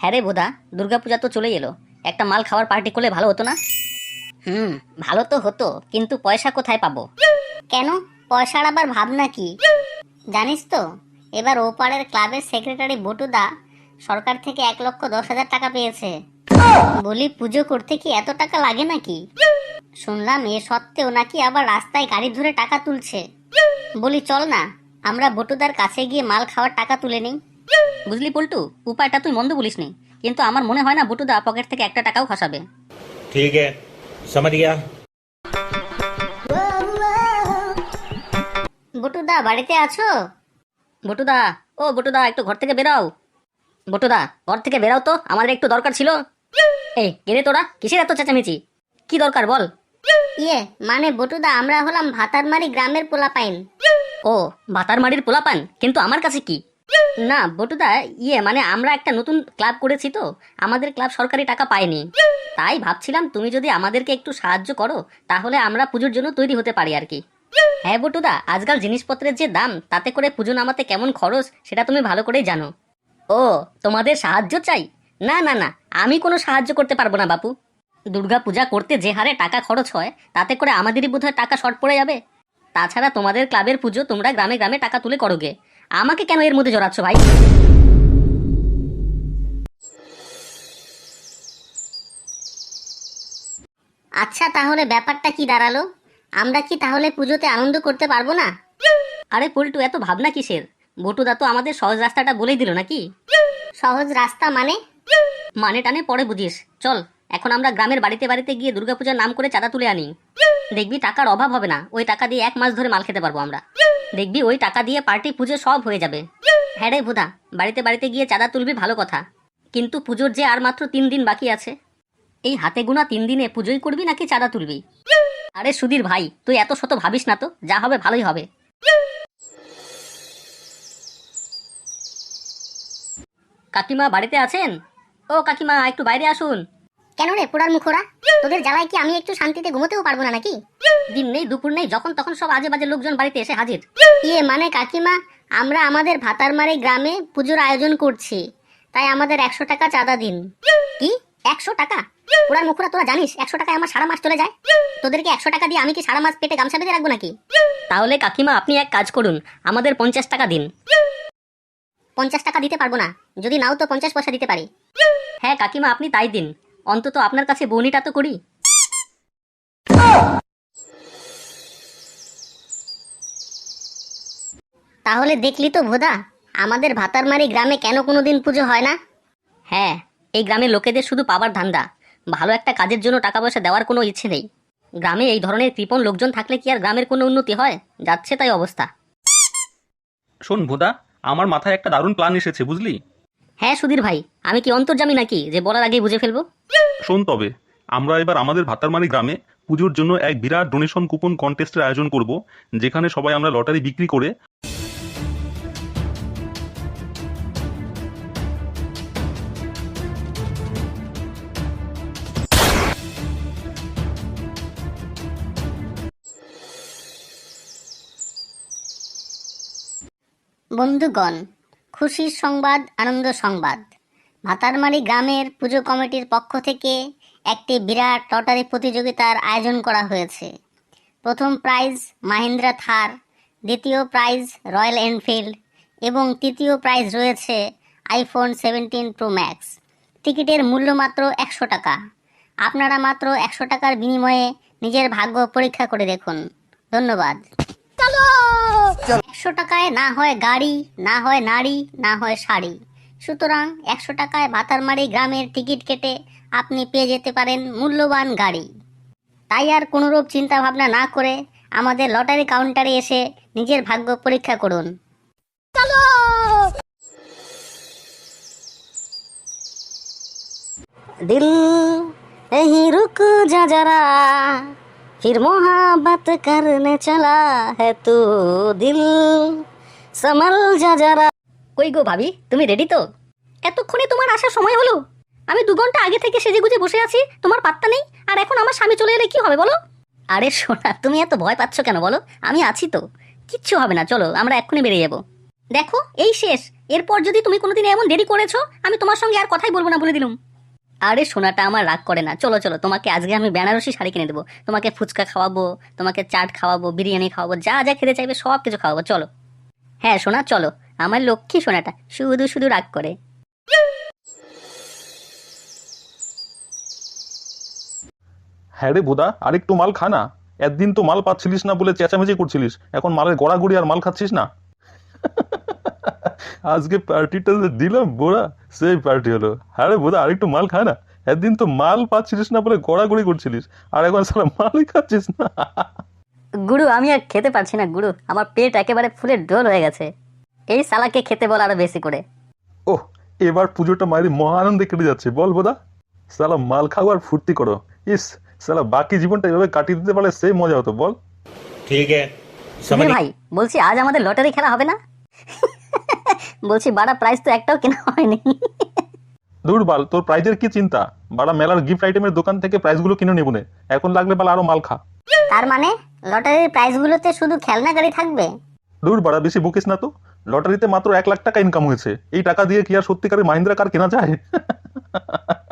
হ্যাঁ রে বোধা দুর্গাপূজা তো চলে এলো। একটা মাল খাওয়ার পার্টি করলে ভালো হতো না? হুম, ভালো তো হতো, কিন্তু পয়সা কোথায় পাবো? কেন? পয়সার আবার ভাবনা কি? জানিস তো, এবার ওপারের ক্লাবের সেক্রেটারি বটুদা সরকার থেকে এক লক্ষ দশ হাজার টাকা পেয়েছে। বলি, পুজো করতে কি এত টাকা লাগে নাকি? শুনলাম এ সত্ত্বেও নাকি আবার রাস্তায় গাড়ি ধরে টাকা তুলছে। বলি, চল না, আমরা বটুদার কাছে গিয়ে মাল খাওয়ার টাকা তুলে নিই। বুঝলি পল্টু উপায়টা তুই মন্দ বলিস নি কিন্তু আমার মনে হয় না বটুদা পকেট থেকে একটা টাকাও খসাবে ठीक है समझ गया বটুদা বাড়িতে আছো বটুদা ও বটুদা একটু ঘর থেকে বেরাও বটুদা ঘর থেকে বেরাও তো আমাদের একটু দরকার ছিল এই কেরে তোরা কিসের এত চেঁচামেচি কি দরকার বল ইয়ে মানে বটুদা আমরা হলাম ভাতারমারি গ্রামের পোলাপাইন ও ভাতারমারির পোলাপান কিন্তু আমার কাছে কি না, বটুদা ইয়ে মানে আমরা একটা নতুন ক্লাব করেছি তো। আমাদের ক্লাব সরকারি টাকা পায়নি। তাই ভাবছিলাম তুমি যদি আমাদেরকে একটু সাহায্য করো, তাহলে আমরা পুজোর জন্য তৈরি হতে পারি আর কি। হ্যাঁ বটুদা, আজকাল জিনিসপত্রের যে দাম, তাতে করে পুজো নামাতে কেমন খরচ, সেটা তুমি ভালো করেই জানো। ও, তোমাদের সাহায্য চাই? না না না, আমি কোনো সাহায্য করতে পারব না, বাপু। দুর্গা পূজা করতে যে হারে টাকা খরচ হয়, তাতে করে আমাদেরই বোধহয় টাকা শর্ট পড়ে যাবে। তাছাড়া তোমাদের ক্লাবের পুজো তোমরা গ্রামে গ্রামে টাকা তুলে করোগে। আমাকে কেন এর মধ্যে জড়াচ্ছ ভাই? আচ্ছা তাহলে ব্যাপারটা কি দাঁড়াল? আমরা কি তাহলে পুজোতে আনন্দ করতে পারব না? আরে পল্টু, এত ভাবনা কিসের? বটুদা তো আমাদের সহজ রাস্তাটা বলেই দিল নাকি? সহজ রাস্তা মানে? মানে টানে পরে বুঝিস। চল, এখন আমরা গ্রামের বাড়িতে বাড়িতে গিয়ে দুর্গাপূজার নাম করে চাঁদা তুলে আনি। দেখবি টাকার অভাব হবে না। ওই টাকা দিয়ে এক মাস ধরে মাল খেতে পারব আমরা। দেখবি ওই টাকা দিয়ে পার্টি পুজো সব হয়ে যাবে। হ্যাঁ রে ভুদা, বাড়িতে বাড়িতে গিয়ে চাঁদা তুলবি ভালো কথা। কিন্তু পুজোর যে আর মাত্র তিন দিন বাকি আছে, এই হাতে গোনা তিন দিনে পুজোই করবি নাকি চাঁদা তুলবি? আরে সুধীর ভাই, তুই এত শত ভাবিস না তো, যা হবে ভালোই হবে। কাকিমা বাড়িতে আছেন? ও কাকিমা, একটু বাইরে আসুন। কেন রে পোড়ার মুখোরা তোদের জ্বালায় কি আমি একটু শান্তিতে ঘুমোতেও পারব না নাকি? দিন নেই দুপুর নেই যখন তখন সব আজে বাজে লোকজন বাড়িতে এসে হাজির। ইয়ে মানে কাকিমা? আমরা আমাদের ভাতারমারি গ্রামে পুজোর আয়োজন করছি। তাই আমাদের একশো টাকা চাঁদা দিন। কি? একশো টাকা? পোড়ার মুখোরা তোরা জানিস একশো টাকায় আমার সারা মাস চলে যায়? তোদেরকে একশো টাকা দিয়ে আমি কি সারা মাস পেটে গামছা বেঁধে রাখব নাকি? তাহলে কাকিমা আপনি এক কাজ করুন আমাদের পঞ্চাশ টাকা দিন। পঞ্চাশ টাকা দিতে পারব না। যদি নাও তো পঞ্চাশ পয়সা দিতে পারি। হ্যাঁ কাকিমা আপনি তাই দিন। অন্তত আপনার কাছে বনিটা তো করি। তাহলে দেখলি তো ভোদা, আমাদের ভাতারমারি গ্রামে কেন কোনো দিন পুজো হয় না? হ্যাঁ এই গ্রামের লোকেদের শুধু পাবার ধান্দা। ভালো একটা কাজের জন্য টাকা পয়সা দেওয়ার কোনো ইচ্ছে নেই। গ্রামে এই ধরনের কৃপণ লোকজন থাকলে কি আর গ্রামের কোনো উন্নতি হয়? যাচ্ছে তাই অবস্থা। শোন ভোদা, আমার মাথায় একটা দারুণ প্ল্যান এসেছে, বুঝলি? হ্যাঁ সুধীর ভাই আমি কি অন্তর্জামি নাকি? যে বলার আগেই বুঝে ফেলব। শোন তবে আমরা এবার আমাদের ভাতারমারি গ্রামে পুজোর জন্য এক বিরাট ডোনেশন কুপন কন্টেস্টের আয়োজন করব যেখানে সবাই আমরা লটারি বিক্রি করে বন্ধুগণ খুশির সংবাদ, আনন্দ সংবাদ। ভাতারমারি গ্রামের পুজো কমিটির পক্ষ থেকে একটি বিরাট লটারি প্রতিযোগিতার আয়োজন করা হয়েছে। প্রথম প্রাইজ মাহিন্দ্রা থার, দ্বিতীয় প্রাইজ রয়্যাল এনফিল্ড এবং তৃতীয় প্রাইজ রয়েছে আইফোন সেভেন্টিন প্রো ম্যাক্স। টিকিটের মূল্য মাত্র একশো টাকা। আপনারা মাত্র একশো টাকার বিনিময়ে নিজের ভাগ্য পরীক্ষা করে দেখুন। ধন্যবাদ। একশো টাকায় না হয় গাড়ি, না হয় নারী, না হয় শাড়ি। সুতরাং একশো টাকায় বাতারমারি গ্রামের টিকিট কেটে আপনি পেয়ে যেতে পারেন মূল্যবান গাড়ি। তাই আর কোনোরূপ চিন্তাভাবনা না করে আমাদের লটারি কাউন্টারে এসে নিজের ভাগ্য পরীক্ষা করুন। দিল, এই রুকু যা যারা फिर मोहब्बत करने चला है तू दिल संभल जा जरा কই গো ভাবি তুমি রেডি তো এতক্ষণে তোমার আসার সময় হলো আমি দু ঘন্টা আগে থেকে সেজে গুজে বসে আছি তোমার পাত্তা নেই আর এখন আমার স্বামী চলে এলে কি হবে বলো আরে সোনা তুমি এত ভয় পাচ্ছ কেন বলো আমি আছি তো কিচ্ছু হবে না চলো আমরা এক্ষুনি বেরিয়ে যাবো দেখো এই শেষ এরপর যদি তুমি কোনোদিন এমন দেরি করেছো আমি তোমার সঙ্গে আর কথাই বলবো না বলে দিলুম আরে সোনাটা আমার রাগ করে না। চলো চলো, তোমাকে আজকে আমি বেনারসি শাড়ি কিনে দেবো। তোমাকে ফুচকা খাওয়াবো, তোমাকে চাট খাওয়াবো, বিরিয়ানি খাওয়াবো, যা যা খেতে চাইবে সব কিছু খাওয়াবো। চলো। হ্যাঁ সোনা, চলো। আমার লক্ষ্মী সোনাটা শুধু শুধু রাগ করে। হ্যাঁ রে বোদা, আরেকটু মাল খা না। একদিন তো মাল পাচ্ছিলিস না বলে চেঁচামেচি করছিলিস। এখন মালের গড়াগড়ি আর মাল খাচ্ছিস না? আজকে পার্টিটা যে দিলাম বোড়া সেই পার্টি হলো। হ্যাঁ রে বোধা আরেকটু মাল খায় না। একদিন তো মাল পাচ্ছিলিস না বলে গড়াগড়ি করছিলিস। আর এখন সারা মালই খাচ্ছিস না। গুরু আমি আর খেতে পারছি না গুরু। আমার পেট একেবারে ফুলে ডোল হয়ে গেছে। এই সালাকে খেতে বল আরও বেশি করে। ও এবার পুজোটা মারি মহানন্দে কেটে যাচ্ছে। বল বোধা সালা মাল খাও আর ফুর্তি করো। ইস সালা বাকি জীবনটা এভাবে কাটিয়ে দিতে পারলে সেই মজা হতো বল। ঠিক আছে। ভাই বলছি আজ আমাদের লটারি খেলা হবে না? বলছি বাড়া প্রাইস তো একটাও কেনা হয়নি। দূর বাল তোর প্রাইজের কি চিন্তা? বাড়া মেলার গিফট আইটেমের দোকান থেকে প্রাইজগুলো কিনে নেব নে। এখন লাগলে বাল আরও মাল খা। তার মানে লটারির প্রাইজগুলোতে শুধু খেলনা গাড়ি থাকবে? দূর বাড়া বেশি বকিস না তো। লটারিতে মাত্র এক লাখ টাকা ইনকাম হয়েছে। এই টাকা দিয়ে কি আর সত্যিকারের মাহিন্দ্রা কার কেনা যায়?